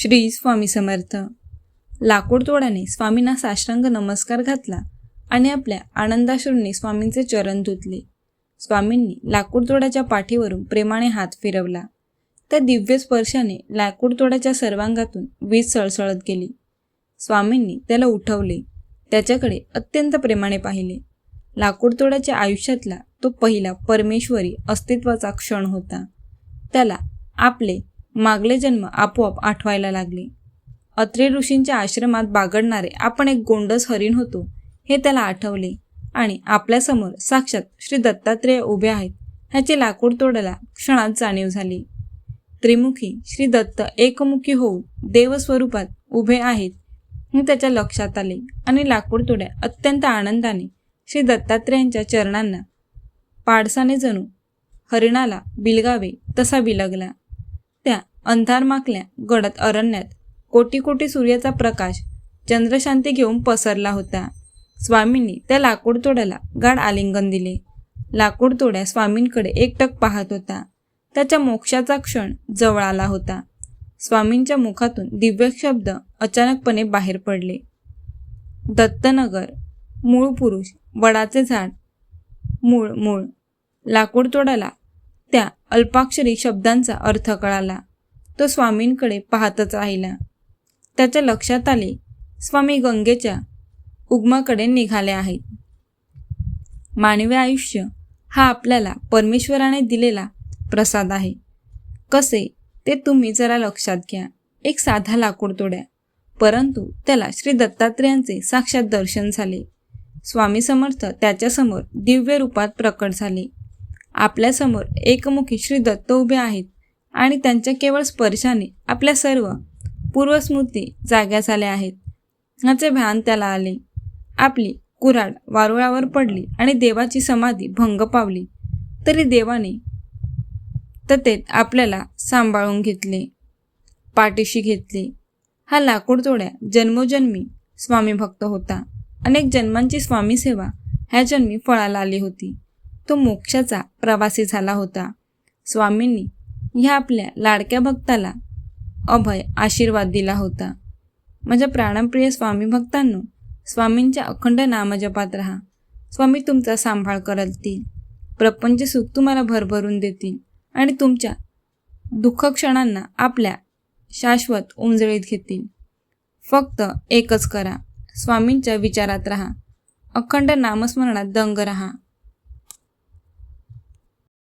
श्री स्वामी समर्थ. लाकूड स्वामींना साष्टांग नमस्कार घातला आणि आपल्या आनंदाश्रूंनी स्वामींचे चरण धुतले. स्वामींनी लाकूडतोड्याच्या पाठीवरून प्रेमाने हात फिरवला. त्या दिव्य स्पर्शाने लाकूडतोड्याच्या सर्वांगातून वीज सळसळत गेली. स्वामींनी त्याला उठवले. त्याच्याकडे अत्यंत प्रेमाने पाहिले. लाकूडतोड्याच्या आयुष्यातला तो पहिला परमेश्वरी अस्तित्वाचा क्षण होता. त्याला आपले मागले जन्म आपोआप आठवायला लागले. अत्रे ऋषींच्या आश्रमात बागडणारे आपण एक गोंडस हरिण होतो हे त्याला आठवले आणि आपल्यासमोर साक्षात श्री दत्तात्रेय उभे आहेत ह्याची लाकूड तोडायला क्षणात जाणीव झाली. त्रिमुखी श्री दत्त एकमुखी होऊन देवस्वरूपात उभे आहेत हे त्याच्या लक्षात आले आणि लाकूड तोड्या अत्यंत आनंदाने श्री दत्तात्रेयांच्या चरणांना पाडसाने जणू हरिणाला बिलगावे तसा बिलगला अंधारमाकल्या गडद अरण्यात. कोटी कोटी सूर्याचा प्रकाश चंद्रशांती घेऊन पसरला होता. स्वामींनी त्या लाकूड तोड्याला गाढ आलिंगन दिले. लाकूड तोड्या स्वामींकडे एकटक पाहत होता. त्याच्या मोक्षाचा क्षण जवळ आला होता. स्वामींच्या मुखातून दिव्य शब्द अचानकपणे बाहेर पडले. दत्तनगर मूळ पुरुष वडाचे झाड मूळ मूळ. लाकूड तोडाला त्या अल्पाक्षरी शब्दांचा अर्थ कळाला. तो स्वामींकडे पाहतच राहिला. त्याच्या लक्षात आले स्वामी गंगेच्या उगमाकडे निघाले आहेत. मानवी आयुष्य हा आपल्याला परमेश्वराने दिलेला प्रसाद आहे. कसे? ते तुम्ही जरा लक्षात घ्या. एक साधा लाकूड तोड्या परंतु त्याला श्री दत्तात्रेयांचे साक्षात दर्शन झाले. स्वामी समर्थ त्याच्यासमोर दिव्य रूपात प्रकट झाले. आपल्यासमोर एकमुखी श्री दत्त उभे आहेत. आणि त्यांच्या केवळ स्पर्शाने आपल्या सर्व पूर्वस्मृती जाग्या झाल्या आहेत. ह्याचे भान त्याला आले. आपली कुऱ्हाड वारुळावर पडली आणि देवाची समाधी भंग पावली. तरी देवाने ततेत आपल्याला सांभाळून घेतले. पाठीशी घेतले. हा लाकूड तोड्या जन्मोजन्मी स्वामी भक्त होता. अनेक जन्मांची स्वामी सेवा ह्या जन्मी फळाला आली होती. तो मोक्षाचा प्रवासी झाला होता. स्वामींनी ह्या आपल्या लाडक्या भक्ताला अभय आशीर्वाद दिला होता. माझ्या प्राणप्रिय स्वामी भक्तांनो स्वामींच्या अखंड नामजपात राहा. स्वामी तुमचा सांभाळ करतील. प्रपंच सुख तुम्हाला भरभरून देतील आणि तुमच्या दुःख क्षणांना आपल्या शाश्वत उंजळीत घेतील. फक्त एकच करा. स्वामींच्या विचारात राहा. अखंड नामस्मरणात दंग राहा.